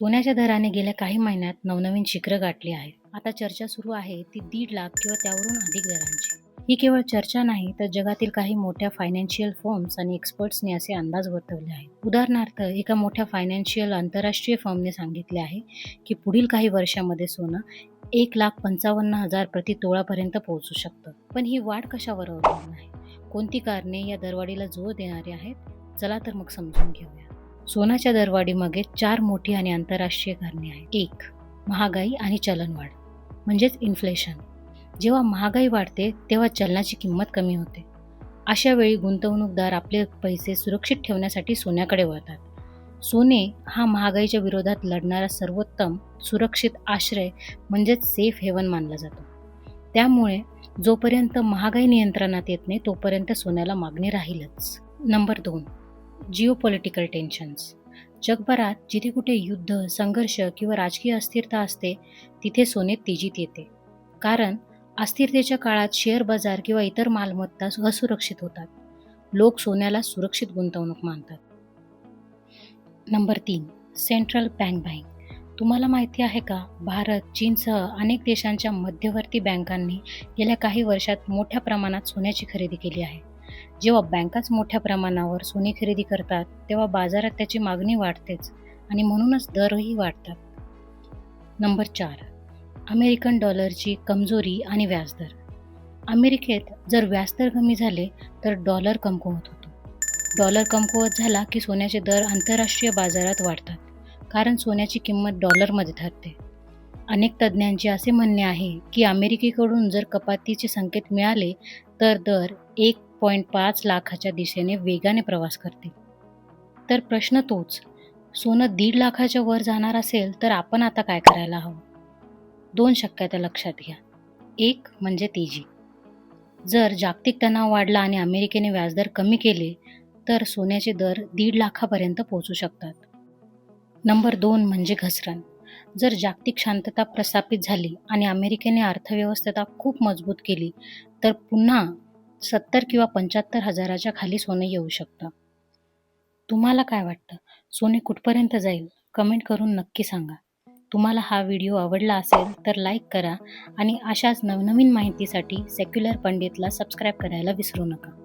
सोन्याच्या दराने गेल्या काही महिन्यात नवनवीन शिखरं गाठली आहेत. आता चर्चा सुरू आहे ती दीड लाख किंवा त्यावरून अधिक दरांची ही केवळ चर्चा नाही तर जगातील काही मोठ्या फायनान्शियल फर्म्स आणि एक्सपर्ट्सने असे अंदाज वर्तवले आहेत. उदाहरणार्थ एका मोठ्या फायनान्शियल आंतरराष्ट्रीय फर्मने सांगितले आहे की पुढील काही वर्षामध्ये सोनं एक लाख पंचावन्न हजार प्रति तोळापर्यंत पोहोचू शकतं. पण ही वाढ कशावर अवलंबून आहे? कोणती कारणे या दरवाढीला जोर देणारी आहेत? चला तर मग समजून घेऊया. सोन्याच्या दरवाढीमागे चार मोठी आणि आंतरराष्ट्रीय कारणे आहेत. एक महागाई आणि चलनवाढ म्हणजेच इन्फ्लेशन जेव्हा महागाई वाढते तेव्हा चलनाची किंमत कमी होते. अशा वेळी गुंतवणूकदार आपले पैसे सुरक्षित ठेवण्यासाठी सोन्याकडे वळतात. सोने हा महागाईच्या विरोधात लढणारा सर्वोत्तम सुरक्षित आश्रय म्हणजेच सेफ हेवन मानला जातो. त्यामुळे जोपर्यंत महागाई नियंत्रणात येत नाही तोपर्यंत सोन्याला मागणी राहीलच. नंबर दोन जिओपॉलिटिकल टेन्शन्स जगभरात जिथे कुठे युद्ध संघर्ष किंवा राजकीय अस्थिरता असते तिथे सोने तेजीत येते. कारण अस्थिरतेच्या काळात शेअर बाजार किंवा इतर मालमत्ता असुरक्षित होतात. लोक सोन्याला सुरक्षित गुंतवणूक मानतात. नंबर तीन सेंट्रल बँक बँक तुम्हाला माहिती आहे का भारत चीनसह अनेक देशांच्या मध्यवर्ती बँकांनी गेल्या काही वर्षात मोठ्या प्रमाणात सोन्याची खरेदी केली आहे. जेव्हा बँकाच मोठ्या प्रमाणावर सोने खरेदी करतात तेव्हा बाजारात त्याची मागणी वाढतेच आणि म्हणूनच दरही वाढतात. नंबर चार. अमेरिकन डॉलरची कमजोरी आणि व्याजदर. अमेरिकेत जर व्याजदर कमी झाले तर डॉलर कमकुवत होतो. डॉलर कमकुवत झाला की सोन्याचे दर आंतरराष्ट्रीय बाजारात वाढतात कारण सोन्याची किंमत डॉलरमध्ये ठरते. अनेक तज्ज्ञांचे असे म्हणणे आहे की अमेरिकेकडून जर कपातीचे संकेत मिळाले तर दर एक पॉईंट पाच लाखाच्या दिशेने वेगाने प्रवास करते. तर प्रश्न तोच सोनं दीड लाखाच्या वर जाणार असेल तर आपण आता काय करायला हवं? दोन शक्यता लक्षात घ्या. एक म्हणजे तेजी. जर जागतिक तणाव वाढला आणि अमेरिकेने व्याजदर कमी केले तर सोन्याचे दर दीड लाखापर्यंत पोहोचू शकतात. नंबर दोन म्हणजे घसरण. जर जागतिक शांतता प्रस्थापित झाली आणि अमेरिकेने अर्थव्यवस्था खूप मजबूत केली तर पुन्हा सत्तर किंवा पंच्याहत्तर हजाराच्या खाली सोने येऊ शकतं. तुम्हाला काय वाटतं? सोने कुठपर्यंत जाईल? कमेंट करून नक्की सांगा. तुम्हाला हा व्हिडिओ आवडला असेल तर लाईक करा आणि अशाच नवनवीन माहितीसाठी सेक्युलर पंडितला सबस्क्राईब करायला विसरू नका.